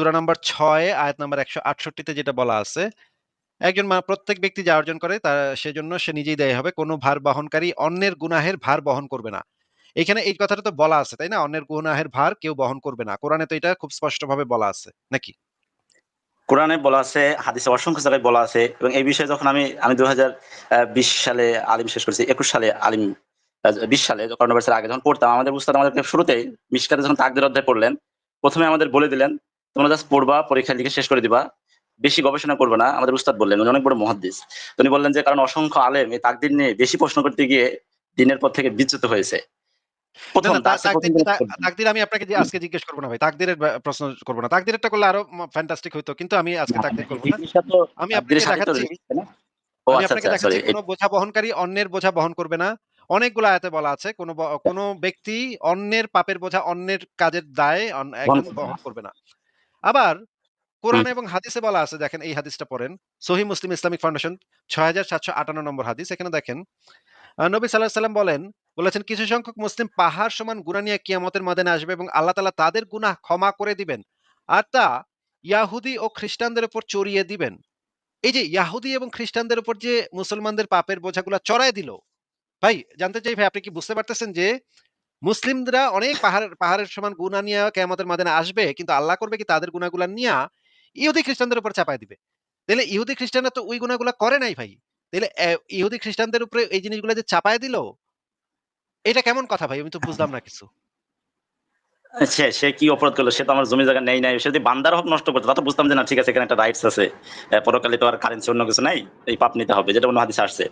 সূরা number 6 আয়াত number 168 তে যেটা বলা আছে, একজন প্রত্যেক ব্যক্তি যা অর্জন করে তা সেজন্য সে নিজেই দায়ী হবে। কোন ভার বহনকারী অন্যের গুনাহের ভার বহন করবে না। এখানে এই কথাটা তো বলা আছে, তাই না? অন্যের গুনাহের ভার কেউ বহন করবে না। কোরআনে তো এটা খুব স্পষ্টভাবে বলা আছে, নাকি? কোরআনে বলা আছে, হাদিসে অসংখ্য জায়গায় বলা আছে এবং এই বিষয়ে যখন আমি আমি 2020 সালে আলিম শেষ করেছি। 21 সালে আলিম বিশ সালে করোনা ভাইরাসের আগে যখন পড়তাম আমাদের উস্তাদ আমাদেরকে শুরুতেই মিশকাতে যখন তাকদীর অধ্যায় পড়লেন, প্রথমে আমাদের বলে দিলেন, তোমরা জাস্ট পড়বা, পরীক্ষা লিখে শেষ করে দিবা। বেশি গবেষণা করবে না। আমাদের উস্তাদ বললেন, উনি অনেক বড় মুহাদ্দিস। উনি বললেন যে কারণ অসংখ্য আলেম এই তাকদীর নিয়ে বেশি প্রশ্ন করতে গিয়ে দিনের পর থেকে বিচ্যুত হয়েছে। না, ১ম না, তা দার্সে ১ম তাকদীর দিন তা পড়বেন। তাকদীর আমি আপনাকে আজকে জিজ্ঞেস করব না ভাই। তাকদীরের প্রশ্ন করব না। তাকদীরেরটা করলে আরও ফ্যান্টাস্টিক হইতো। কিন্তু আমি আজকে না। আপনাকে দেখাচ্ছি আচ্ছা, আপনাকে আচ্ছা, দেখাচ্ছি কোন বোঝা বহনকারী অন্যের বোঝা বহন করবে না। অনেকগুলো আয়াতে বলা আছে কোন কোন ব্যক্তি অন্যের পাপের বোঝা অন্যের কাজের দায়ে বহন করবে না। আবার। কোরআনে এবং হাদিসে বলা আছে দেখেন এই হাদিসটা পড়েন। সহিহ মুসলিম ইসলামিক ফাউন্ডেশন ৬৭৫৮ নম্বর হাদিস। এখানে দেখেন নবী সাঃ সাল্লাম বলেন, বলেছেন কিছু সংখ্যক মুসলিম পাহাড় সমান গুনাহ নিয়ে কিয়ামতের ময়দানে আসবে এবং আল্লাহ তাআলা তাদের গুনাহ ক্ষমা করে দিবেন। আর তা ইয়াহুদী ও খ্রিস্টানদের উপর চড়িয়ে দিবেন। এই যে ইয়াহুদি এবং খ্রিস্টানদের উপর যে মুসলমানদের পাপের বোঝাগুলা চড়ায় দিল। ভাই জানতে চাই ভাই আপনি কি বুঝতে পারতেছেন যে মুসলিমরা অনেক পাহাড়ের পাহাড়ের সমান গুনাহ নিয়ে কিয়ামতের ময়দানে আসবে কিন্তু আল্লাহ করবে কি তাদের গুনাহগুলা নিয়া ইহুদি খ্রিস্টানদের উপর চাপায় দিবে। তাইলে ইহুদি খ্রিস্টানরা তো ওই গুনাহগুলা করে নাই ভাই। তাইলে এ ইহুদি খ্রিস্টানদের উপরে এই জিনিসগুলা যে চাপায় দিল, এটা কেমন কথা ভাই? আমি তো বুঝলাম না কিছু। সে সে কি অপরাধ করল? সে তো আমার জমি জায়গা নেই নাই। সে যদি বান্দার হক নষ্ট করতো, তাহলে তো বুঝতাম যে না ঠিক আছে এখানে একটা রাইটস আছে। পরকালে তো আর কারেন্সি অন্য কিছু নাই। এই পাপ নিতে হবে। যেটা অন্য হাদিসে আসছে।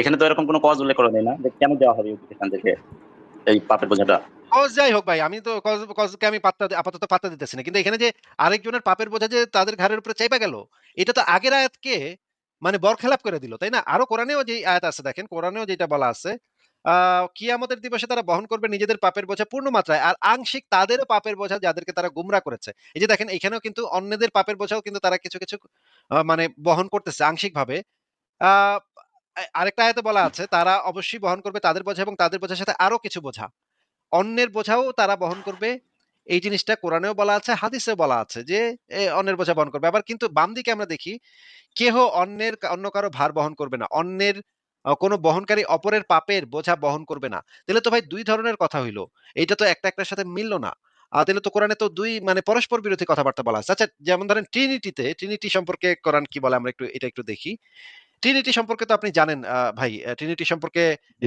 এখানে তো এরকম কোনো কজ উল্লেখ করা নেই না? কেন দেওয়া হবে খ্রিস্টানদেরকে এই পাপের বোঝাটা? কজ যাই হোক ভাই, আমি তো কজ কজকে আমি পাত্তা আপাতত পাত্তা দিতেছি না। কিন্তু এখানে যে আরেকজনের পাপের বোঝা যে তাদের ঘাড়ের উপরে চাইপা গেল, এটা তো আগের আয়াতকে মানে বরখেলাপ করে দিল, তাই না? আরও কোরআনেও যেই আয়াত আছে দেখেন, কোরআনেও যেটা বলা আছে, কিয়ামতের দিবসে তারা বহন করবে নিজেদের পাপের বোঝা পূর্ণ মাত্রায়। আর আংশিক তাদেরও পাপের বোঝা যাদেরকে তারা গুমরা করেছে। এই যে দেখেন এখানেও কিন্তু অন্যদের পাপের বোঝাও কিন্তু তারা কিছু, কিছু মানে বহন করতেছে আংশিকভাবে। আরেকটা আয়াতে বলা আছে, তারা অবশ্যই বহন করবে তাদের বোঝা এবং তাদের বোঝার সাথে আরও কিছু বোঝা। অন্যের বোঝাও তারা বহন করবে। এই জিনিসটা কোরআনেও বলা আছে, হাদিসেও বলা আছে যে অন্যের বোঝা বহন করবে। আবার কিন্তু বাম দিকে আমরা দেখি, কেহ অন্যের অন্য কারও ভার বহন করবে না। অন্যের কোন বহনকারী অপরের পাপের বোঝা বহন করবে না। তাহলে তো ভাই দুই ধরনের কথা হইল এইটা তো একটা একটার সাথে মিলল না। আ তাইলে তো কোরআনে তো দুই মানে পরস্পর বিরোধী কথাবার্তা বলা আছে। আচ্ছা যেমন ধরেন ট্রিনিটিতে, ট্রিনিটি সম্পর্কে কোরআন কি বলে আমরা একটু এটা একটু দেখি। ট্রিনিটি সম্পর্কে তো আপনি জানেন ভাই, ট্রিনিটি সম্পর্কে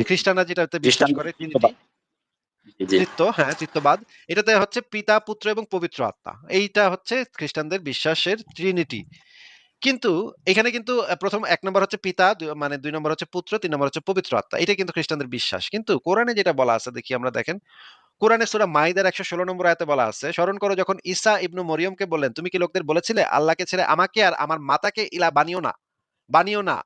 খ্রিস্টানরা যেটাতে বিশ্বাস করে ট্রিনিটি। ত্রিত্ব, হ্যাঁ, ত্রিত্ববাদ। এটাতে হচ্ছে পিতা, পুত্র এবং পবিত্র আত্মা। এইটা হচ্ছে খ্রিস্টানদের বিশ্বাসের ট্রিনিটি। কিন্তু এখানে কিন্তু ১ম ১ নম্বর হচ্ছে পিতা, মানে ২ নম্বর হচ্ছে পুত্র, ৩ নম্বর হচ্ছে পবিত্র আত্মা। এটাই কিন্তু খ্রিস্টানদের বিশ্বাস। কিন্তু কোরআনে যেটা বলা আছে দেখি আমরা দেখেন। কোরআনে সূরা মাইদার ১১৬ নম্বর আয়াতে বলা আছে, স্মরণ করো যখন ঈসা ইবনু মরিয়মকে বললেন, "তুমি কি লোকদের বলেছিলে আল্লাহকে ছেড়ে আমাকে আর আমার মাতাকে ইলা বানিও না, বানিও না।"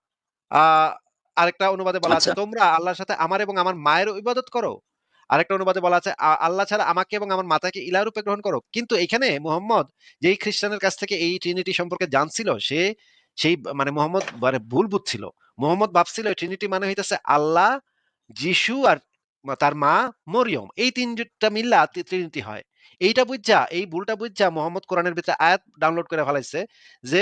আরেকটা অনুবাদে বলা আছে, আচ্ছা। "তোমরা আল্লাহর সাথে আমার এবং আমার মায়েরও ইবাদত করো।" আরেকটা অনুবাদে বলা আছে, আল্লাহ ছাড়া আমাকে এবং আমার মাতাকে ইলাহ রূপে গ্রহণ করো।" কিন্তু এখানে মুহাম্মদ যেই খ্রিস্টানের কাছ থেকে এই ট্রিনিটি সম্পর্কে জানছিল, সে সেই মানে মুহাম্মদ মানে ভুল বুঝছিল। মুহাম্মদ ভাবছিল ট্রিনিটি মানে হইতেছে আল্লাহ, যিশু আর তার মা মরিয়ম। এই তিনটা মিল্লা ট্রিনিটি হয়। এইটা বুইঝা, এই ভুলটা বুইঝা মুহাম্মদ কোরআনের ভিতরে আয়াত ডাউনলোড করে ফেলাইছে যে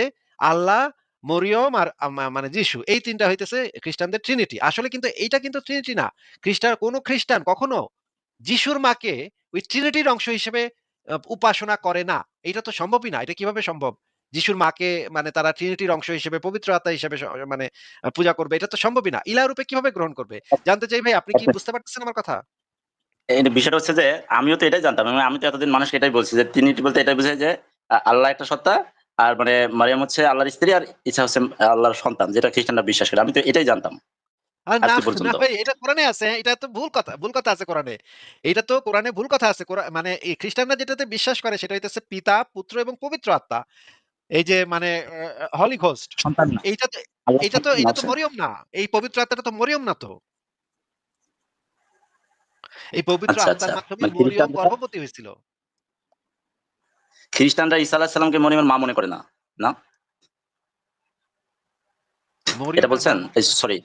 আল্লাহ, মরিয়ম আর মানে যিশু। এই ৩ টা হইতেছে খ্রিস্টানদের ট্রিনিটি। আসলে কিন্তু এইটা কিন্তু ট্রিনিটি না। খ্রিস্টান কোন খ্রিস্টান কখনো যিশুর মাকে ওই ট্রিনিটির অংশ হিসেবে উপাসনা করে না। এটা তো সম্ভবই না। এটা কীভাবে সম্ভব? যিশুর মাকে মানে তারা ট্রিনিটির অংশ হিসেবে, পবিত্র আত্মা হিসেবে মানে পূজা করবে। এটা তো সম্ভবই না। ইলা রূপে কীভাবে গ্রহণ করবে? জানতে চাই ভাই আপনি কি আচ্ছা। বুঝতে পারতেছেন আমার কথা? বিষয়টা হচ্ছে যে আমিও তো এটাই জানতাম আমি তো এতদিন মানুষকে এটাই বলছি যে ট্রিনিটি বলতে এটাই বোঝায় যে আল্লাহ একটা সত্তা আর মানে মারিয়াম হচ্ছে আল্লাহর স্ত্রী আর ঈসা হচ্ছে আল্লাহর সন্তান যেটা খ্রিস্টানরা বিশ্বাস করে। আমি তো এটাই জানতাম। আ না, আজকে না পর্যন্ত। ভাই এটা কোরআনে আছে। এটা তো ভুল কথা। ভুল কথা আছে কোরআনে। এইটা তো কোরআনে ভুল কথা আছে। মানে এই খ্রিস্টানরা যেটাতে বিশ্বাস করে সেটা হইতেছে পিতা, পুত্র এবং পবিত্র আত্মা। এই যে মানে হলি ঘোস্ট। এইটা তো এইটা তো এটা তো মরিয়ম না। এই পবিত্র আত্মাটা তো মরিয়ম না তো। এই পবিত্র আচ্ছা, আত্মার আচ্ছা। মাধ্যমে মানে মরিয়ম গর্ভবতী হয়েছিল। খ্রিস্টানরা ঈসা আলাইহিস সালামকে মরিয়মের মা মনে করে না। না? এটা বলছেন? সরি।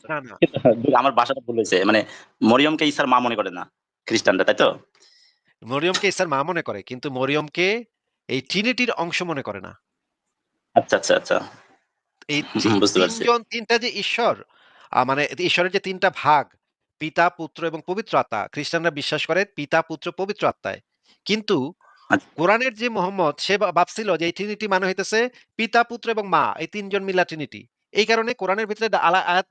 আমার ভাষাটা ভুল হয়েছে। মানে মরিয়মকে ঈসার মা মনে করে না। খ্রিস্টানরা, তাই তো? মরিয়মকে ঈসার মা মনে করে। কিন্তু মরিয়মকে এই ট্রিনিটির অংশ মনে করে না আচ্ছা আচ্ছা আচ্ছা এই তিনজন তিনটা যে ঈশ্বর মানে ঈশ্বরের যে তিনটা ভাগ পিতা পুত্র এবং পবিত্র আত্মা খ্রিস্টানরা বিশ্বাস করে পিতা পুত্র পবিত্র আত্মায় কিন্তু। কোরআনের যে মোহাম্মদ, সে ভাবছিল যে এই ট্রিনিটি মানে হইতেছে পিতা, পুত্র এবং মা, এই তিনজন মিলা ট্রিনিটি এই কারণে কোরআনের ভিতরে আয়াত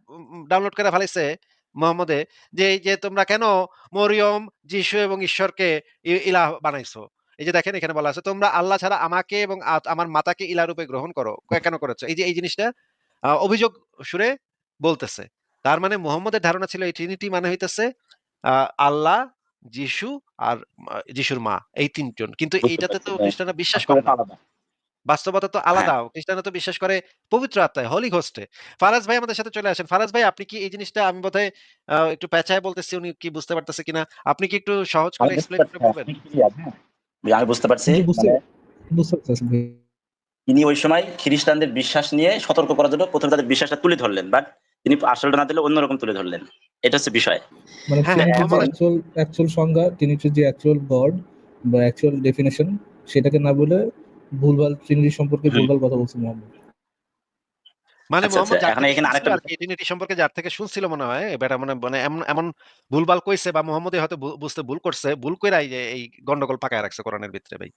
ডাউনলোড করে ফেলাইছে মোহাম্মদে যে যে তোমরা কেন মরিয়ম, যিশু এবং ঈশ্বরকে ইলাহ বানাইছো? এই যে দেখেন এখানে বলা আছে, তোমরা আল্লাহ ছাড়া আমাকে এবং আমার মাতাকে ইলা রূপে গ্রহণ করো। কেন করেছ? এই যে, এই জিনিসটা অভিযোগ সুরে বলতেছে। তার মানে মোহাম্মদের ধারণা ছিল এই ট্রিনিটি মানে হইতেছে আল্লাহ যিশু আর যিশুর মা এই তিনজন। কিন্তু এইটাতে তো হ্যাঁ। খ্রিস্টানরা বিশ্বাস করে না। বাস্তবতা তো আলাদা। খ্রিস্টানরা তো বিশ্বাস করে পবিত্র আত্মায় হোলি ঘোস্টে ফারাজ ভাই আমাদের সাথে চলে আসেন। ফারাজ ভাই আপনি কি এই জিনিসটা আমি বোধহয় আহ, একটু পেঁচায় বলতেছি উনি কি বুঝতে পারতেছে কিনা? আপনি কি একটু সহজ করে এক্সপ্লেন করে পারছি, বলবেন? হ্যাঁ? আমি বুঝতে পারছি মানে। তিনি ওই সময় খ্রিস্টানদের বিশ্বাস নিয়ে সতর্ক করার জন্য প্রথমে তাদের বিশ্বাসটা তুলে ধরলেন। বাট তিনি আসলটা না দিলে অন্যরকম তুলে ধরলেন। এটা হচ্ছে বিষয়। মানে হ্যাঁ, অ্যাকচুয়াল অ্যাকচুয়াল সংজ্ঞা ট্রিনিটির যে অ্যাকচুয়াল গড বা অ্যাকচুয়াল ডেফিনেশন সেটাকে না বলে ভুলভাল ট্রিনিটি সম্পর্কে ভুলভাল কথা বলছে মোহাম্মদ। মানে আচ্ছা, মোহাম্মদ আচ্ছা, সম্পর্কে যার থেকে শুনছিল মনে হয় বেটা মানে মানে এমন এমন ভুলভাল কইছে বা মোহাম্মদই হয়তো বুঝতে ভুল করছে ভুল কইরাই যে এই গন্ডগোল পাকায় রাখছে কোরআনের ভিতরে ভাই।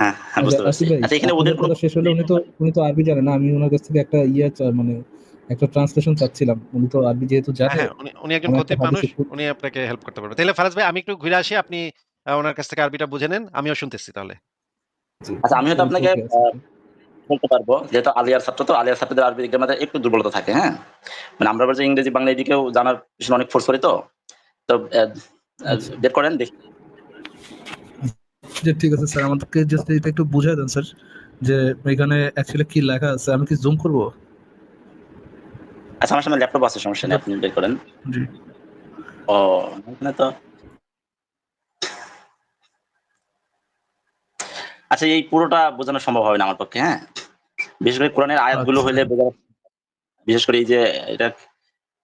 হ্যাঁ হ্যাঁ বুঝতে পারছি। আচ্ছা এখানে ওদের কোনো শেষ হলে উনি তো উনি তো আরবি জানে না আমি ওনার কাছ থেকে একটা ইয়ে মানে একটা ট্রান্সলেশন চাচ্ছিলাম। উনি তো আরবি যেহেতু হ্যাঁ জানে হ্যাঁ উনি উনি একজন খতিব মানুষ উনি আপনাকে হেল্প করতে পারবেন তাহলে ফারাজ ভাই আমি একটু ঘুরে আসি আপনি ওনার কাছ থেকে আরবিটা বুঝে নেন আমিও শুনতেছি তাহলে। আচ্ছা আমি হয়তো আপনাকে বলতে পারব যেহেতু আলিয়ার ছাত্র তো আলিয়ার ছাত্রদের আরবি একটু দুর্বলতা থাকে হ্যাঁ? মানে আমরা ইংরেজি বাংলা এদিকেও জানার পিছনে অনেক ফোর্স করি তো। তো আচ্ছা। বের করেন দেখি। যে ঠিক আছে স্যার আমাদেরকে জাস্ট এটা একটু বুঝাই দেন স্যার যে এখানে অ্যাকচুয়ালি কি লেখা আছে আমি কি জুম করব? আচ্ছা আমার সামনে ল্যাপটপ আছে সমস্যা নেই আপনি বের করেন। জি। ও এখানে তো আচ্ছা এই পুরোটা বোঝানো সম্ভব হবে না আমার পক্ষে হ্যাঁ? বিশেষ করে কোরআনের আয়াতগুলো আচ্ছা। হলে বোঝা বিশেষ করে এই যে এটা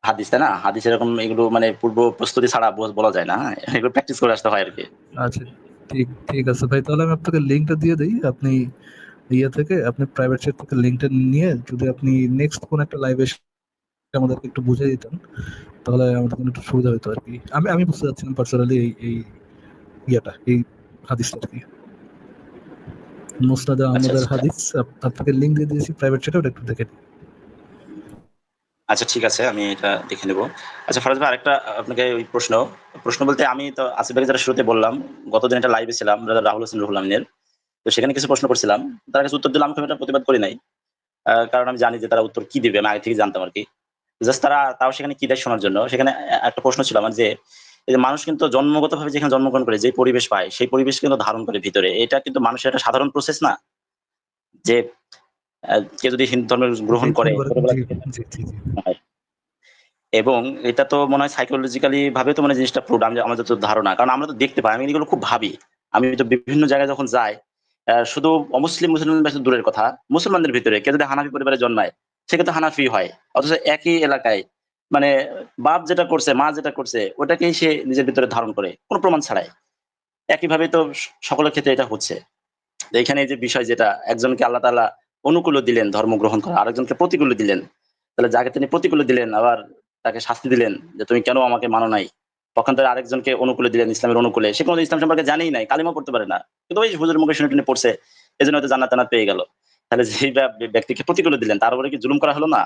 হাদিস তাই না? হাদিস এরকম এগুলো মানে পূর্ব প্রস্তুতি ছাড়া বলা যায় না হ্যাঁ? এগুলো প্র্যাকটিস করে আসতে হয় আর কি। আচ্ছা। ঠিক ঠিক আছে ভাই তাহলে আমি আপনাকে লিঙ্কটা দিয়ে দিই আপনি ইয়ে থেকে আপনি প্রাইভেট চ্যাট থেকে লিঙ্কটা নিয়ে যদি আপনি নেক্সট কোন একটা লাইভে আমাদেরকে একটু বুঝিয়ে দিতেন তাহলে আমাদের একটু সুবিধা হতো আর কি আমি আমি বুঝতে পারছিলাম পার্সোনালি এই এই ইয়েটা এই হাদিসটা আর কি মুসনাদ আহমদের আচ্ছা। হাদিস আপনাকে লিঙ্ক দিয়ে দিয়েছি প্রাইভেট চ্যাটে ওটা একটু দেখে নিন। আচ্ছা ঠিক আছে, আমি এটা দেখে নেব। আচ্ছা ফরাজ ভাই, আরেকটা আপনাকে ওই প্রশ্ন। প্রশ্ন বলতে আমি তো আসিফ ভাইকে যারা শুরুতে বললাম, গতদিন একটা লাইভে ছিলাম রাহুল হোসেন রুহুল আমিনের। তো সেখানে কিছু প্রশ্ন করছিলাম। তার কাছে উত্তর দিলাম আমি একটা প্রতিবাদ করি নাই। কারণ আমি জানি যে তারা উত্তর কি দিবে, আমি আগে থেকে জানতাম আর কি জাস্ট তারা, তাও সেখানে কি দেয় শোনার জন্য। সেখানে একটা প্রশ্ন ছিল আমার যে যে মানুষ কিন্তু জন্মগতভাবে যেখানে জন্মগ্রহণ করে, যে পরিবেশ পায়, সেই পরিবেশ কিন্তু ধারণ করে ভিতরে। এটা কিন্তু মানুষের একটা সাধারণ প্রসেস না? যে কেউ যদি হিন্দু ধর্ম গ্রহণ করে। এবং এটা তো মনে হয় সাইকোলজিক্যালি ভাবে তো মানে জিনিসটা আমি আমাদের তো ধারণা। কারণ আমরা তো দেখতে পাই আমি এগুলো খুব ভাবি। আমি তো বিভিন্ন জায়গায় যখন যাই শুধু অমুসলিম মুসলিম বেশ দূরের কথা। মুসলমানদের ভিতরে কেউ যদি হানাফি পরিবারে জন্মায় সে কিন্তু হানাফি হয়। অথচ একই এলাকায় মানে বাপ যেটা করছে মা যেটা করছে ওটাকেই সে নিজের ভিতরে ধারণ করে। কোনো প্রমাণ ছাড়াই। একইভাবে তো সকলের ক্ষেত্রে এটা হচ্ছে। এখানে এই যে বিষয় যেটা একজনকে আল্লাহ তাআলা অনুকূল দিলেন ধর্ম গ্রহণ করা আরেকজনকে প্রতিকূল দিলেন। তাহলে যাকে তিনি প্রতিকূল দিলেন আবার তাকে শাস্তি দিলেন যে তুমি কেন আমাকে মানো নাই? পক্ষান্তরে আরেকজনকে অনুকূলে দিলেন ইসলামের অনুকূলে। সে কোনো ইসলাম সম্পর্কে জানেই নাই কালিমা পড়তে পারে না। কিন্তু ওই হুজুর মুখে শুনে টুনে পড়ছে এই জন্য হয়তো জান্নাত টান্নাত পেয়ে গেল। তাহলে যেই ব্যক্তিকে প্রতিকূল দিলেন তার উপরে কি জুলুম করা হলো না?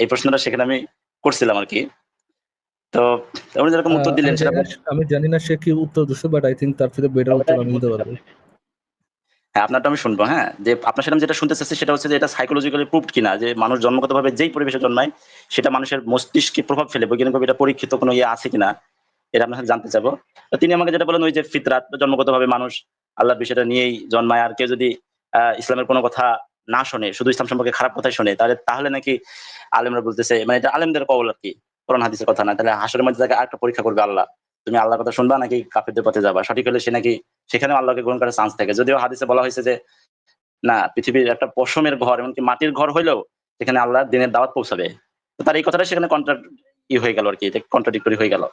এই প্রশ্নটা সেখানে আমি করছিলাম আর কি। তো উনি যেরকম উত্তর দিলেন আমি সেটা আমি জানি না সে কি উত্তর দিচ্ছে বাট আই থিঙ্ক তার থেকে বেটার উত্তর আমি দিতে পারব। হ্যাঁ আপনারটা আমি শুনব হ্যাঁ। যে আপনার সেরকম যেটা শুনতে চাচ্ছি সেটা হচ্ছে যে এটা সাইকোলজিক্যালি প্রুভড কিনা, যে মানুষ জন্মগতভাবে যেই পরিবেশে জন্মায় সেটা মানুষের মস্তিষ্কে প্রভাব ফেলে। বৈজ্ঞানিকভাবে এটা পরীক্ষিত কোনো ইয়ে আছে কিনা, এটা আপনার সাথে জানতে চাবো। তিনি আমাকে যেটা বলেন, ওই যে ফিতরাত, জন্মগতভাবে মানুষ আল্লাহর বিষয়টা নিয়েই জন্মায়, আর কেউ যদি ইসলামের কোনো কথা না শোনে, শুধু ইসলাম সম্পর্কে খারাপ কথাই শোনে, তাহলে তাহলে নাকি আলেমরা বলতেছে মানে এটা আলেমদের কবল আর কি, কোরআন হাদিসের কথা না। তাহলে হাসরের মধ্যে তাকে আরেকটা পরীক্ষা করবে আল্লাহ। তুমি আল্লাহর কথা শুনবা নাকি কাফেরদের পথে যাবা? সঠিক হলে সে নাকি সেখানে আল্লাহকে গ্রহণ করার চান্স থাকে। যদিও হাদিসে বলা হয়েছে যে, না, পৃথিবীর একটা পশমের ঘর এমনকি মাটির ঘর হইলেও সেখানে আল্লাহ দিনের দাওয়াত পৌঁছাবে। তার এই কথাটা সেখানে কন্ট্রা ই হয়ে গেল আর কি কন্ট্রাডিক্টরি হয়ে গেল।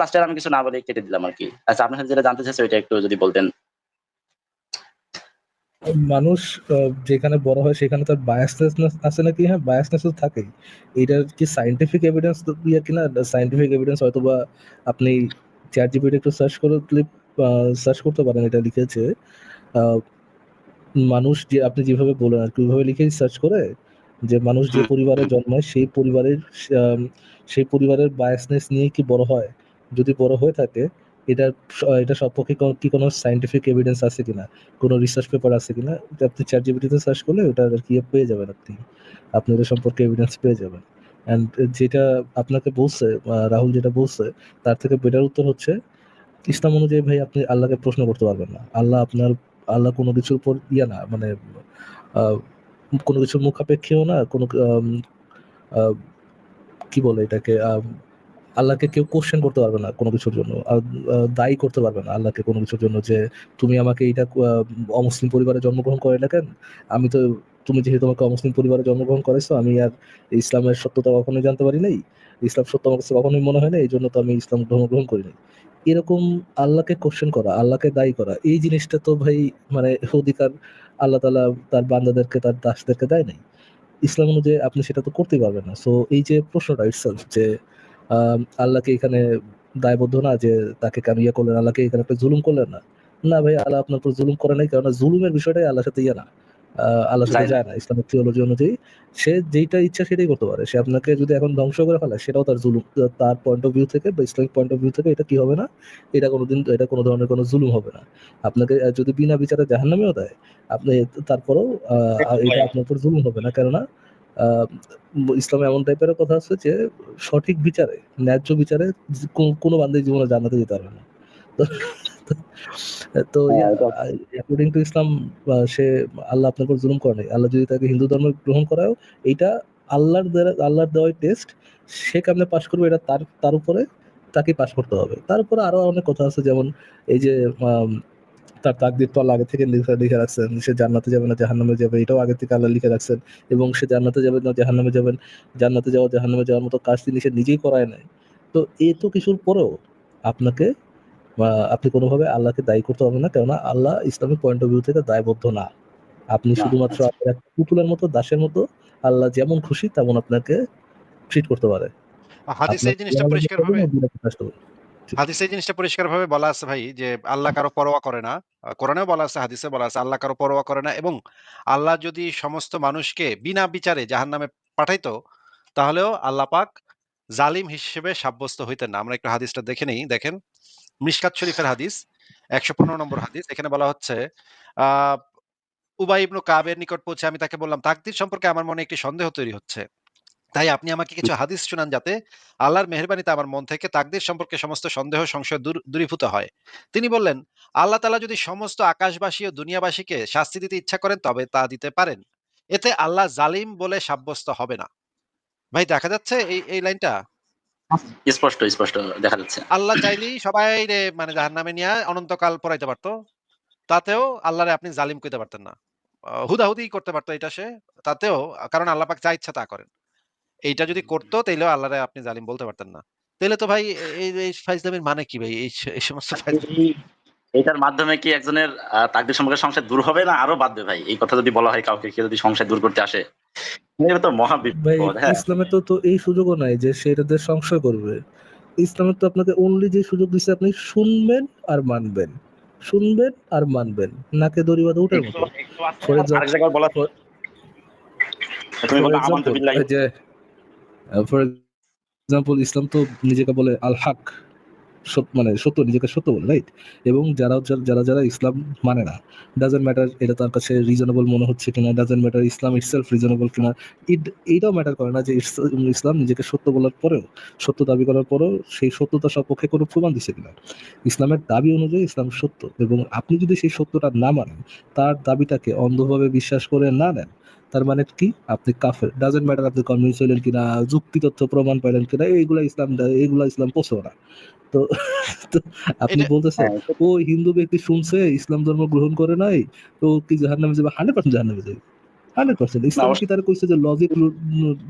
লাস্টে আমি কিছু না বলে কেটে দিলাম আর কি আচ্ছা আপনার সাথে যেটা জানতে চাইছে ওইটা একটু যদি বলতেন। মানুষ যেখানে বড় হয় সেখানে তার বায়াসনেস আছে নাকি? হ্যাঁ বায়াসনেস এটার কি সাইন্টিফিক এভিডেন্স দিয়ে কিনা? সাইন্টিফিক এভিডেন্স হয়তো বা আপনি চ্যাট জিপিটি একটু সার্চ করে সার্চ করতে পারেন এটা লিখেছে। মানুষ যে আপনি যেভাবে বলেন আর কি ওইভাবে লিখে সার্চ করে যে মানুষ যে। পরিবারে জন্মায় সেই পরিবারের সেই পরিবারের বায়াসনেস নিয়ে কি বড় হয়? যদি বড় হয়ে থাকে এটা এটা সপক্ষে কোনো- কি কোনো সাইন্টিফিক এভিডেন্স আছে কিনা? কোনো রিসার্চ পেপার আছে কিনা? এটা আপনি চ্যাট জিপিটিতে সার্চ করলে ওটা আর কি পেয়ে যাবেন আপনি। আপনি ওটা সম্পর্কে এভিডেন্স পেয়ে যাবেন। অ্যান্ড যেটা আপনাকে বলছে রাহুল যেটা বলছে তার থেকে বেটার উত্তর হচ্ছে ইসলাম অনুযায়ী ভাই আপনি আল্লাহকে প্রশ্ন করতে পারবেন না। আল্লাহ আপনার, আল্লাহ কোনো কিছুর উপর ইয়া না মানে কোনো কিছুর মুখাপেক্ষেও না, কোনো কি বলে এটাকে আল্লাহকে কেউ কোশ্চেন করতে পারবে না কোনো কিছুর জন্য। দায়ী করতে পারবে না আল্লাহকে কোনো কিছুর জন্য যে, তুমি আমাকে এইটা অমুসলিম পরিবারে জন্মগ্রহণ করে কেন? আমি তো, তুমি যেহেতু আমাকে অমুসলিম পরিবারে জন্মগ্রহণ করেছ, আমি আর ইসলামের সত্যতা কখনোই জানতে পারি নাই। ইসলাম সত্য আমার কাছে কখনোই মনে হয় না এই জন্য তো আমি ইসলাম ধর্ম গ্রহণ করি এরকম আল্লাহকে কোশ্চেন করা, আল্লাহকে দায়ী করা, এই জিনিসটা তো ভাই মানে অধিকার আল্লাহ তালা তার বান্দাদেরকে, তার দাসদেরকে দেয় নাই। ইসলাম অনুযায়ী আপনি সেটা তো করতেই পারবেন না। সো এই যে প্রশ্নটা ইটসেলফ যে আল্লাহকে এখানে দায়বদ্ধ না, যে তাকে কেন ইয়ে করলেন, আল্লাহকে এখানে একটা জুলুম করলেন না? না ভাই, আল্লাহ আপনার উপর জুলুম করে নাই, কেননা জুলুমের বিষয়টাই আল্লাহর সাথে ইয়ে না। আহ, আল্লাহর সাথে যায় না। ইসলামিক থিওলজি অনুযায়ী। সে যেইটা ইচ্ছা সেটাই করতে পারে। সে আপনাকে যদি এখন ধ্বংস করে ফেলে সেটাও তার জুলুম তার পয়েন্ট অফ ভিউ থেকে বা ইসলামিক পয়েন্ট অফ ভিউ থেকে এটা কি হবে না? এটা কোনোদিন এটা কোনো ধরনের কোনো জুলুম হবে না। আপনাকে যদি বিনা বিচারে জাহান্নামেও দেয় আপনি তারপরেও আহ, এটা আপনার উপর জুলুম হবে না। কেননা আহ, ইসলামে এমন টাইপের কথা আছে যে সঠিক বিচারে ন্যায্য বিচারে কোনো বান্ধব জীবনে জানাতে যেতে পারবে না। তো- অ্যাকর্ডিং টু ইসলাম সে আল্লাহ আপনার উপর জুলুম করে আল্লাহ যদি তাকে হিন্দু ধর্ম গ্রহণ করাও এইটা আল্লাহর দ্বারা আল্লাহর দেওয়াই টেস্ট সে কেমনে পাশ করবে এটা তার তার উপরে তাকে পাশ করতে হবে। তারপরে আরও অনেক কথা আছে যেমন এই যে তার তাকদির তো আল্লাহ আগে থেকে লিখে লিখে রাখছেন সে জান্নাতে যাবে না জাহান্নামে যাবে এটাও আগে থেকে আল্লাহ লিখে রাখছেন। এবং সে জান্নাতে যাবে না জাহান্নামে যাবেন জান্নাতে যাওয়া জাহান্নামে যাওয়ার মতো কাজ তিনি সে নিজেই করায় নাই। তো এ তো কিছুর পরেও আপনাকে আপনি কোনোভাবে আল্লাহকে দায়ী করতে পারবেন না কেননা Allah Islamic point of view থেকে দায়বদ্ধ না। আপনি শুধুমাত্র আপনার পুতুলের মতো দাসের মতো আল্লাহ যেমন খুশি তেমন আপনাকে ট্রিট করতে পারে। হাদিসে এই জিনিসটা। হাদিসে এই বলা আছে ভাই যে আল্লাহ কারও পরোয়া করে না। কোরআনেও বলা আছে হাদিসে বলা আছে আল্লাহ কারও পরোয়া করে না এবং আল্লাহ যদি সমস্ত মানুষকে বিনা বিচারে জাহান্নামে পাঠাইতো তাহলেও আল্লাহ পাক জালিম হিসেবে সাব্যস্ত হইতেন না। আমরা একটু হাদিসটা দেখে নেই দেখেন। মিশকাত শরীফের হাদিস, একশো পনেরো নম্বর হাদিস। এখানে বলা হচ্ছে, আহ, উবাই ইবনু কাবের নিকট পৌঁছে আমি তাকে বললাম, তাকদির সম্পর্কে আমার মনে একটি সন্দেহ তৈরি হচ্ছে। তাই আপনি আমাকে কিছু হাদিস শুনান যাতে আল্লাহর মেহরবানিতে আমার মন থেকে তাকদির সম্পর্কে সমস্ত সন্দেহ, সংশয় দূরীভূত হয়। তিনি বললেন, আল্লাহ তালা যদি সমস্ত আকাশবাসী ও দুনিয়াবাসীকে শাস্তি দিতে ইচ্ছা করেন, তবে তা দিতে পারেন। এতে আল্লাহ জালিম বলে সাব্যস্ত হবে না। ভাই, দেখা যাচ্ছে এই এই লাইনটা? স্পষ্ট স্পষ্ট দেখা যাচ্ছে। আল্লাহ চাইলেই সবাই রে মানে জাহান্নামে নিয়ে অনন্তকাল পড়াইতে পারতো। তাতেও আল্লাহরে আপনি জালিম কইতে পারতেন না। হুদাহুদি করতে পারতো এটা সে। তাতেও কারণ আল্লাহ পাক যা ইচ্ছা তা করেন। এইটা যদি করতো তাইলেও আল্লাহরে আপনি জালিম বলতে পারতেন না। তাহলে তো ভাই এই ফাইজলামির মানে কি ভাই? এই সমস্ত এটার মাধ্যমে কি একজনের তাকদির সম্পর্কে সংশয় দূর হবে না? আরও বাড়বে ভাই। এই কথা যদি বলা হয় কাউকে কেউ যদি সংশয় দূর করতে আসে এটা তো মহা বিপদ হ্যাঁ। ইসলামে তো তো এই সুযোগও নাই যে সে এটাতে সংশয় করবে। ইসলামে তো আপনাকে অনলি যে সুযোগ দিচ্ছে আপনি শুনবেন আর মানবেন। শুনবেন আর মানবেন। নাকে দড়ি বাঁধা উঠের মতো। ফর এক্সাম্পল যে ফর এক্সাম্পল ইসলাম তো নিজেকে বলে আল হক মানে সত্য, নিজেকে সত্য বলে রাইট এবং যারা যারা যারা ইসলাম মানে না ডাজেন্ট ম্যাটার এটা তার কাছে রিজনেবল মনে হচ্ছে কিনা doesn't matter Islam itself reasonable কিনা ইট- এইটাও ম্যাটার করে না যে ইসলাম নিজেকে সত্য বলার পরেও, সত্য দাবি করার পরেও সেই সত্যতা সপক্ষে কোনো প্রমাণ দিচ্ছে কিনা। ইসলামের দাবি অনুযায়ী ইসলাম সত্য এবং আপনি যদি সেই সত্যটা না মানেন, তার দাবিটাকে অন্ধভাবে বিশ্বাস করে না নেন তার মানে কি? আপনি কাফের। ডাজেন্ট ম্যাটার আপনি কনভিন্স হইলেন কিনা যুক্তি তথ্য প্রমাণ পাইলেন কিনা এইগুলা ইসলাম এইগুলা ইসলাম পোষেও না। তো আপনি বলতেছেন হ্যাঁ, ও হিন্দু ব্যক্তি শুনছে ইসলাম ধর্ম গ্রহণ করে নাই তো কি জাহান্নামে যাবে? হান্ড্রেড পার্সেন্ট জাহান্নামে যাবে। হান্ড্রেড পার্সেন্ট ইসলাম কি তারা কইছে যে লজিক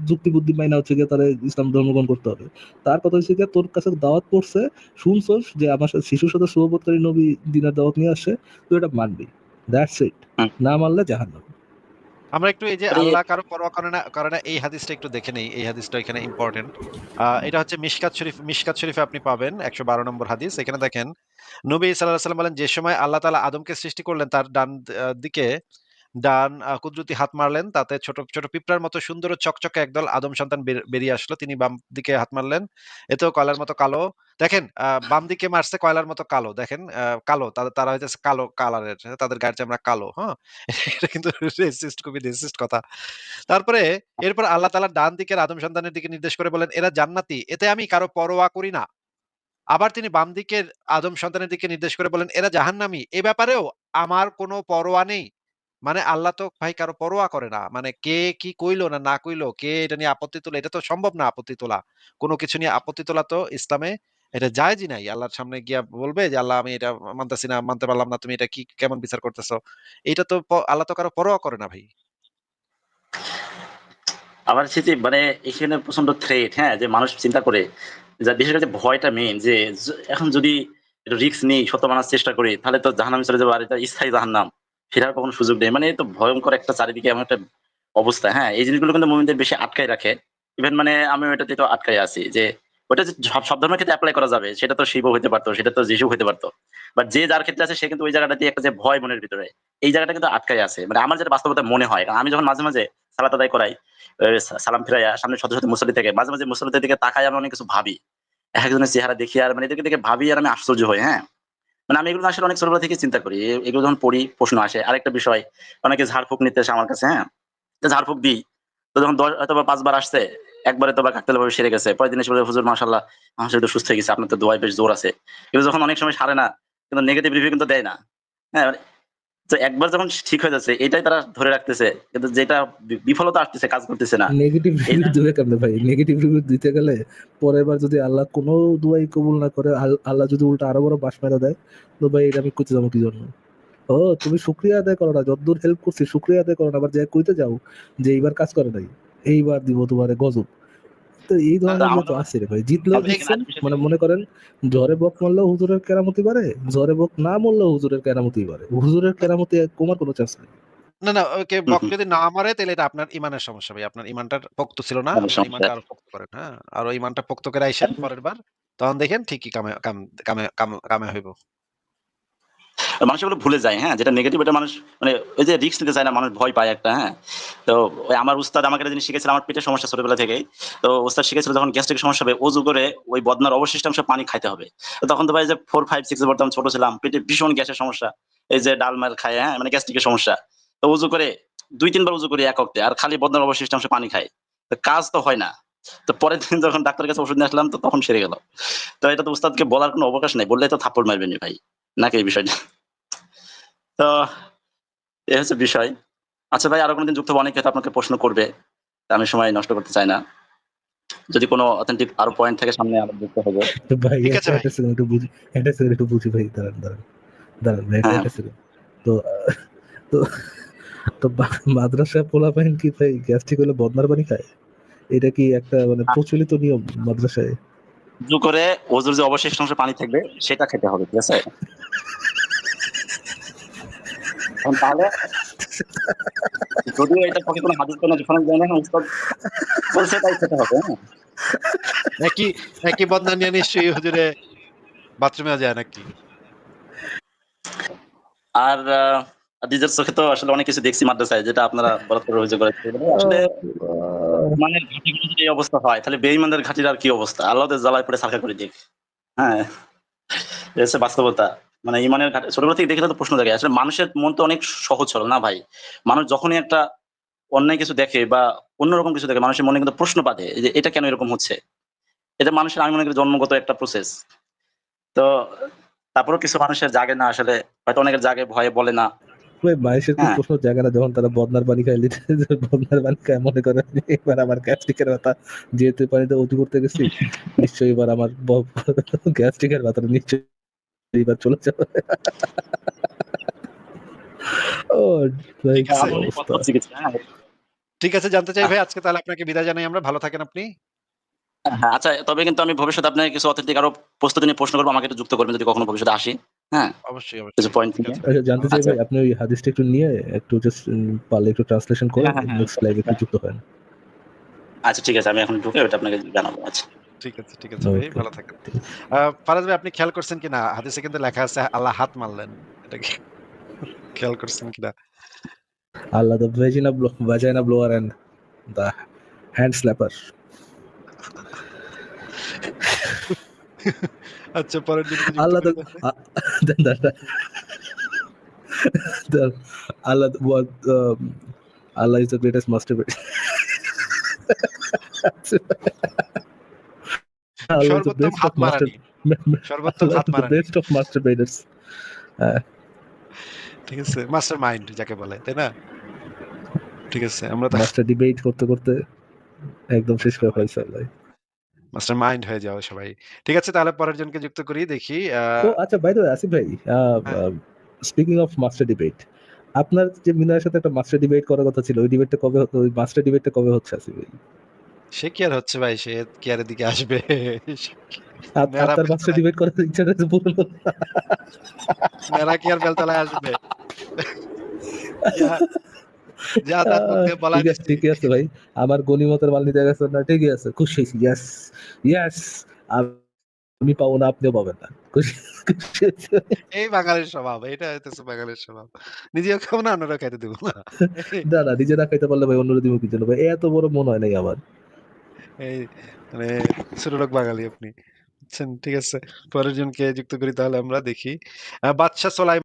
যুক্তি বুদ্ধি মাইনা হচ্ছে গিয়ে তারা ইসলাম ধর্মগ্রহণ করতে হবে। তার কথা হচ্ছে গিয়ে তোর কাছে দাওয়াত পড়ছে শুনছস যে আমার সাথে শিশুর সাথে সহবতকারী নবী দিনের দাওয়াত নিয়ে আসে তুই এটা মানবি। দ্যাটস ইট না মানলে জাহান্নাম। আমরা একটু এই যে আল্লাহ কারও পরোয়া করে না করে না এই হাদিসটা একটু দেখে নেই এই হাদিসটা এখানে ইম্পর্টেন্ট এটা হচ্ছে মিশকাত শরীফ মিশকাত শরীফে আপনি পাবেন একশো বারো নম্বর হাদিস। এখানে দেখেন নবী সাল্লাহ সাল্লাম বলেন যে সময় আল্লাহ তালা আদমকে সৃষ্টি করলেন তার ডান দিকে ডান কুদরতি হাত মারলেন। তাতে ছোট ছোট পিঁপড়ার মতো সুন্দর চকচকে একদল আদম সন্তান বেরিয়ে আসলো। তিনি বাম দিকে হাত মারলেন। এতেও কয়লার মতো কালো। দেখেন বাম দিকে মারছে কয়লার মতো কালো। দেখেন কালো। তারা হইতেছে কালো কালারের। তাদের গায়ের চামড়া কালো হ্যাঁ? এটা কিন্তু রেসিস্ট খুবই রেসিস্ট কথা। তারপরে এরপর আল্লাহ তাআলা ডান দিকের আদম সন্তানের দিকে নির্দেশ করে বলেন, এরা জান্নাতি। এতে আমি কারও পরোয়া করি না। আবার তিনি বাম দিকের আদম সন্তানের দিকে নির্দেশ করে বলেন, এরা জাহান্নামি। এ ব্যাপারেও আমার কোনো পরোয়া নেই। মানে আল্লাহ তো ভাই কারও পরোয়া করে না। মানে কে কি কইলো না না কইলো, কে এটা নিয়ে আপত্তি তোলা, এটা তো সম্ভব না আপত্তি তোলা। কোনো কিছু নিয়ে আপত্তি তোলা তো ইসলামে এটা জায়েজই নাই। আল্লাহর সামনে গিয়া বলবে যে, আল্লাহ, আমি এটা মানতেছি না, মানতে পারলাম না, তুমি এটা কি, কেমন বিচার করতেছো? এটা তো আল্লাহ তো কারও পরোয়া করে না ভাই। আবার সেটি মানে এখানে প্রচণ্ড থ্রেট হ্যাঁ যে মানুষ চিন্তা করে যে, বিশেষ করে ভয়টা মেন যে এখন যদি রিস্ক নেই সত্য মানার চেষ্টা করি, তাহলে তো জাহান্নামে চলে যাব, আর এটা স্থায়ী জাহান্নাম। ফেরার কখনো সুযোগ নেই মানে তো ভয়ঙ্কর একটা চারিদিকে এমন একটা অবস্থা। হ্যাঁ এই জিনিসগুলো কিন্তু মোমিনদের বেশি আটকায় রাখে। ইভেন মানে আমি ওইটাতে তো আটকাই আছি যে, ওটা যে সব সব ধর্মের ক্ষেত্রে অ্যাপ্লাই করা যাবে, সেটা তো শিব হতে পারতো, সেটা তো যিশু হতে পারতো। বাট যে যার ক্ষেত্রে আছে, সে কিন্তু ওই জায়গাটাতে একটা যে ভয় মনের ভিতরে, এই জায়গাটা কিন্তু আটকাই আছে। মানে আমার যেটা বাস্তবতা মনে হয়, কারণ আমি যখন মাঝে মাঝে সালাত আদায় করাই সালাম ফিরাইয়া, সামনে শত শত মুসল্লি থেকে, মাঝে মাঝে মুসল্লিদের দিকে তাকাই আমি অনেক কিছু ভাবি। একজনের চেহারা দেখি আর মানে এদেরকে দেখে ভাবি আর আমি আশ্চর্য হই হ্যাঁ। মানে আমি এগুলো আসলে অনেক ছোটবেলা থেকে চিন্তা করি। এগুলো যখন পড়ি, প্রশ্ন আসে, আরেকটা বিষয়, অনেকে ঝাড়ফুঁক নিতে আসে আমার কাছে হ্যাঁ? ঝাড়ফুঁক দিই। তো যখন দশ হয়তো বা পাঁচবার আসছে, একবারে তো বা কাকতাল ভাবে সেরে গেছে। পরের দিন এসে হুজুর মাসাল্লাহ আমার শরীর সুস্থ হয়ে গেছে, আপনার তো দোয়ায় বেশ জোর আছে। কিন্তু যখন অনেক সময় সারে না, কিন্তু নেগেটিভ রিভিউ কিন্তু দেয় না। হ্যাঁ মানে তো একবার যখন ঠিক হয়ে যাচ্ছে এটাই তারা ধরে রাখতেছে। কিন্তু যেটা বিফলতা আসতেছে কাজ করতেছে না। নেগেটিভ রিভিউ দেবে কেমনে ভাই? নেগেটিভ রিভিউ দিতে গেলে পরের বার যদি আল্লাহ কোনো দুয়াই কবুল না করে আল্লাহ যদি উল্টা আরও বড় বাস মেরা দেয় তো ভাই এটা আমি করতে যাব কি জন্য? ও তুমি শুক্রিয়া আদায় করো না যতদূর হেল্প করছি শুক্রিয়া আদায় করো না আবার যে কইতে যাও যে এইবার কাজ করে নাই এইবার দিব তোমারে গজব। তো এই ধরনের আমার- তো আছে রে ভাই। জিতলেও মানে মনে করেন ঝড়ে বক মারলেও হুজুরের কেরামতি ঝড়ে বক না মরলেও হুজুরের কেরামতি বাড়ে। হুজুরের কেরামতি কমার কোনো চান্স নেই। না না ওকে বক যদি না মারে তাহলে এটা আপনার ইমানের সমস্যা ভাই। আপনার ইমানটা পোক্ত ছিল না। ইমানটা আরও পোক্ত করেন হ্যাঁ। আর ওই ইমানটা পোক্ত করে আইসেন পরের বার তখন দেখেন ঠিকই কামে কাম কামে কাম- কামে হইব। মানুষ এগুলো ভুলে যায় হ্যাঁ? যেটা নেগেটিভ এটা মানুষ মানে ওই যে রিস্ক নিতে চায় না, মানুষ ভয় পায় একটা হ্যাঁ? তো ওই আমার উস্তাদ আমাকে জিনিস শিখেছিল, আমার পেটের সমস্যা ছোটবেলা থেকেই। তো উস্তাদ শিখেছিল যখন গ্যাস্ট্রিক সমস্যা হবে, অজু করে ওই বদনার অবশিষ্টাংশ পানি খাইতে হবে। তো তখন তো ভাই যে ফোর ফাইভ সিক্স পড়তাম, ছোট ছিলাম, পেটে ভীষণ গ্যাসের সমস্যা। এই যে ডাল মাল খায় হ্যাঁ? মানে গ্যাস্ট্রিকের সমস্যা। তো উজু করে দুই, তিনবার উজু করি এক অক্টে, আর খালি বদনার অবশিষ্টাংশ পানি খায়। তো কাজ তো হয় না। তো পরের দিন যখন ডাক্তারের কাছে ওষুধ নিয়ে আসলাম, তো তখন সেরে গেল। তো এটা তো উস্তাদকে বলার কোনো অবকাশ নেই বললে তো থাপ্পড় মারবেনি ভাই। নাকি এই বিষয়টা? তো এই হচ্ছে বিষয়। আচ্ছা ভাই আরও কোনদিন যুক্ত অনেকে হয়তো আপনাকে প্রশ্ন করবে আমি সময় নষ্ট করতে চাই না। যদি কোনো অথেন্টিক আরও পয়েন্ট থাকে সামনে আরও যুক্ত হবে। ভাই ঠিক আছে একটা ভাই। সেকেন্ড একটু বুঝি একটা সেকেন্ড একটু বুঝি ভাই দাঁড়ান দাঁড়ান দাঁড়ান ভাই একটা- হ্যাঁ। সেকেন্ড তো তো তো মাদ্রাসা পোলা পাইন কি ভাই গ্যাস্ট্রিক হলে বদনার পানি খায়? এটা কি একটা মানে প্রচলিত নিয়ম মাদ্রাসায়? উজু করে ওজুর যে অবশিষ্ট অংশ পানি থাকবে সেটা খেতে হবে ঠিক আছে? তাহলে যদিও এটা পক্ষে কোনো হাদিস কোনো না উস্তাদ বলছে তাই হবে হ্যাঁ। বদনা নিয়ে নিশ্চয়ই হুজুরে বাথরুমে যায় নাকি? আর নিজের চোখে তো আসলে অনেক কিছু দেখছি মাদ্রাসায় যেটা আপনারা বরাদ করে অভিযোগ করেছেন। আসলে মানে ঘাটিগুলো যদি এই অবস্থা হয় তাহলে বেঈমানদের ঘাটির আর কি অবস্থা? আল্লাহদের জ্বালায় পড়ে সারখা করে দিক হ্যাঁ। বাস্তবতা। মানে ইমানের ঘাটে ছোটবেলা থেকে দেখে তো প্রশ্ন জাগে। আসলে মানুষের মন তো অনেক সহজ সরল না ভাই? মানুষ যখনই একটা অন্যায় কিছু দেখে বা অন্যরকম কিছু দেখে মানুষের মনে কিন্তু প্রশ্ন বাঁধে যে এটা কেন এরকম হচ্ছে? এটা মানুষের আমি মনে করি জন্মগত একটা প্রসেস তো তারপরেও কিছু মানুষের জাগে না আসলে হয়তো অনেকের জাগে ভয়ে বলে না। মানুষের কি হ্যাঁ। প্রশ্ন জায়গা না যখন তারা বদনার পানি খায় লিটার বদনার পানি খায় মনে করে এবার আমার গ্যাস্ট্রিকের ব্যথা যেহেতু পানিতে অতি করতে গেছি নিশ্চয়ই এবার আমার গ্যাস্ট্রিকের নিশ্চয়ই এবার চলে যাবে। ঠিক আছে। হ্যাঁ। ঠিক আছে জানতে চাই ভাই আজকে তাহলে আপনাকে বিদায় জানাই আমরা। ভালো থাকেন আপনি। হ্যাঁ, আচ্ছা তবে কিন্তু আমি ভবিষ্যতে আপনাকে কিছু অথেন্টিক আরও প্রস্তুতি নিয়ে প্রশ্ন করব আমাকে একটু যুক্ত করবেন যদি কখনো ভবিষ্যতে আসি হ্যাঁ। অবশ্যই কিছু পয়েন্ট আচ্ছা জানতে চাই। ভাই আপনি ওই হাদিসটা একটু নিয়ে একটু জাস্ট পারলে একটু ট্রান্সলেশন করে হ্যাঁ, হ্যাঁ, হ্যাঁ। নেক্সট লাইভে একটু যুক্ত হন। আচ্ছা ঠিক আছে আমি এখন ঢুকে ওটা আপনাকে জানাব আচ্ছা। ঠিক আছে ঠিক আছে ভাই ভালো থাকেন। ফারাজ ভাই আপনি খেয়াল করছেন কিনা? হাদিসে কিন্তু লেখা আছে আল্লাহ হাত মারলেন। এটা কি খেয়াল করছেন কিনা? Allah the vagina blow blower and the hand slapper আচ্ছা পরের দিন আল্লাহ করে তো দেন? আ- the- the- সর্বোত্তম হাত মারানি সর্বোত্তম হাত মারানি best of masturbators. ঠিক আছে মাস্টার মাইন্ড যাকে বলে তাই না? ঠিক আছে আমরা মাস্টার ডিবেট করতে করতে একদম শেষ করে ফেলছে আল্লাহ। মাস্টার মাইন্ড হয়ে যাও সবাই। ঠিক আছে তাহলে পরের জনকে যুক্ত করি দেখি তো আচ্ছা বাই দ্য আসিফ ভাই। স্পিকিং অফ মাস্টার ডিবেট আপনার যে মিনার সাথে একটা মাস্টার ডিবেট করার কথা ছিল ওই ডিবেটটা কবে ওই মাস্টার ডিবেটটা কবে হচ্ছে আসিফ ভাই? সে কি আর হচ্ছে ভাই? সে কি আর এদিকে আসবে? আপনার মাস্টার ডিবেট করার ইচ্ছা মেরা কি আর বেলতলায় আসবে? যা- যা তার মুখে বলা ঠিকই আছে ভাই। আমার গনিমতের মাল নিতে গেছে না ঠিকই আছে। খুশি হয়েছি ইয়েস ইয়েস আমি পাবো না আপনিও পাবেন না। এই বাঙালির স্বভাব এটা হইতেছে বাঙালির স্বভাব। নিজেও খাব না অন্যরা খাইতে দেবো না। না না নিজে না খাইতে পারলে ভাই অন্যরা দিব কি জন্য? ভাই এত বড় মন হয় নাই আমার। এই মানে ছোট লোক বাঙালি আপনি। ঠিক আছে? পরের জনকে যুক্ত করি তাহলে আমরা দেখি। বাদশাহ সোলাই